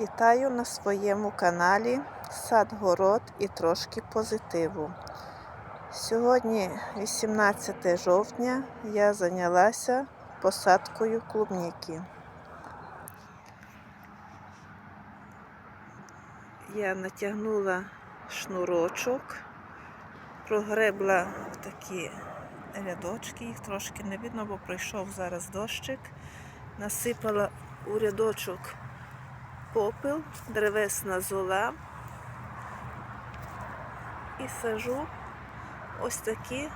Вітаю на своєму каналі Сад Город і трошки позитиву. Сьогодні 18 жовтня я зайнялася посадкою клубніки. Я натягнула шнурочок, прогребла такі рядочки, їх трошки не видно, бо пройшов зараз дощик. Насипала у рядочок попел, древесна зола і сажу ось такі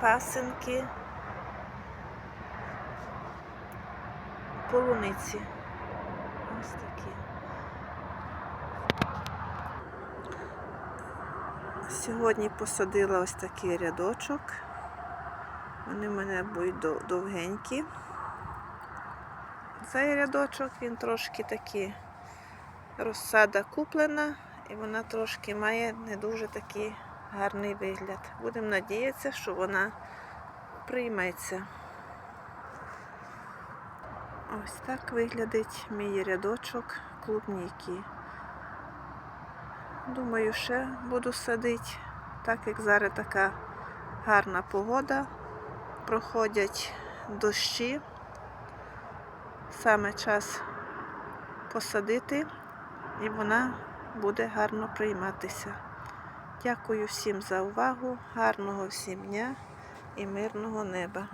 пасинки полуниці. Ось такі. Сьогодні посадила ось такий рядочок. Вони в мене будуть довгенькі. Цей рядочок він трошки такий розсада куплена, і вона трошки має не дуже такий гарний вигляд. Будемо надіятися, що вона прийметься. Ось так виглядить мій рядочок клубніки. Думаю, ще буду садити, так як зараз така гарна погода, проходять дощі. Саме час посадити, і вона буде гарно прийматися. Дякую всім за увагу, гарного всім дня і мирного неба.